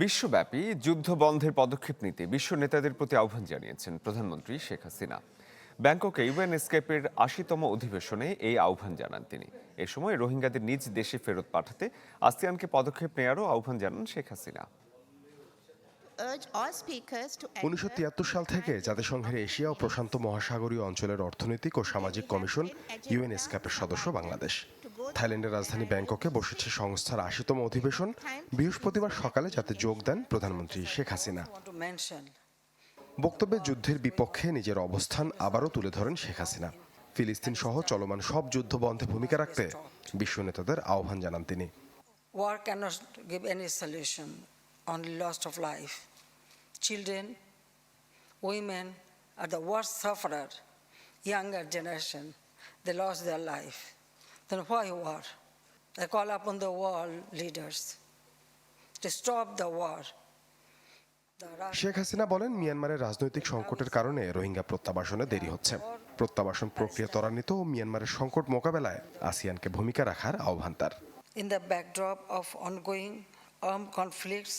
বিশ্বব্যাপী যুদ্ধ বন্ধের পদক্ষেপ নিতে বিশ্ব নেতাদের প্রতি আহ্বান জানিয়েছেন প্রধানমন্ত্রী শেখ হাসিনা। ব্যাংককে ইউএন এসকেপের আশিতম অধিবেশনে এই আহ্বান জানান তিনি। এ সময় রোহিঙ্গাদের নিজ দেশে ফেরত পাঠাতে আসিয়ানকে পদক্ষেপ নেয়ারও আহ্বান জানান শেখ হাসিনা। উনিশশো সাল থেকে জাতিসংঘের এশিয়া ও প্রশান্ত মহাসাগরীয় অঞ্চলের অর্থনৈতিক ও সামাজিক কমিশন ইউএনএসক্যাপের সদস্য বাংলাদেশ। থাইল্যান্ডের রাজধানী ব্যাংককে বসেছে সংস্থার আশিতম অধিবেশন বৃহস্পতিবার সকালে যাতে যোগ দেন প্রধানমন্ত্রী শেখ হাসিনা. বক্তব্যে যুদ্ধের বিপক্ষে নিজের অবস্থান আবারও তুলে ধরেন শেখ হাসিনা ফিলিস্তিন সহ চলমান সব যুদ্ধ বন্ধে ভূমিকা রাখতে বিশ্ব নেতাদের আহ্বান জানান তিনি War cannot give any solution, only loss of life. Children, women. then why war? I call upon the world leaders to stop the war. Sheikh Hasina বলেন মিয়ানমারের রাজনৈতিক সংকটের কারণে রোহিঙ্গা প্রত্যাবাসনে দেরি হচ্ছে প্রত্যাবাসন প্রক্রিয়া ত্বরান্বিত ও মিয়ানমারের সংকট মোকাবেলায় আসিয়ানকে ভূমিকা রাখার আহ্বান তার in the backdrop of ongoing arm conflicts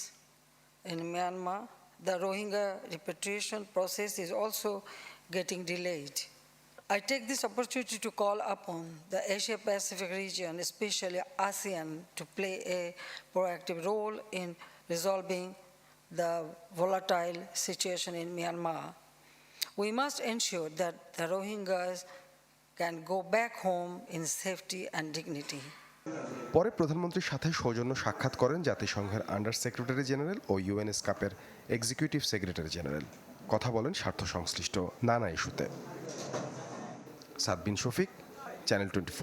in Myanmar the Rohingya repatriation process is also getting delayed I take this opportunity to call upon the Asia Pacific region, especially ASEAN, to play a proactive role in resolving the volatile situation in Myanmar. We must ensure that the Rohingyas can go back home in safety and dignity. পরে প্রধানমন্ত্রীর সাথে সৌজন্য সাক্ষাৎ করেন জাতিসংঘের under secretary general ও ইউএনএস কাপের এক্সিকিউটিভ সেক্রেটারি জেনারেল কথা বলেন স্বার্থ সংশ্লিষ্ট নানা ইস্যুতে সাদবিন শফিক চ্যানেল টোয়েন্টি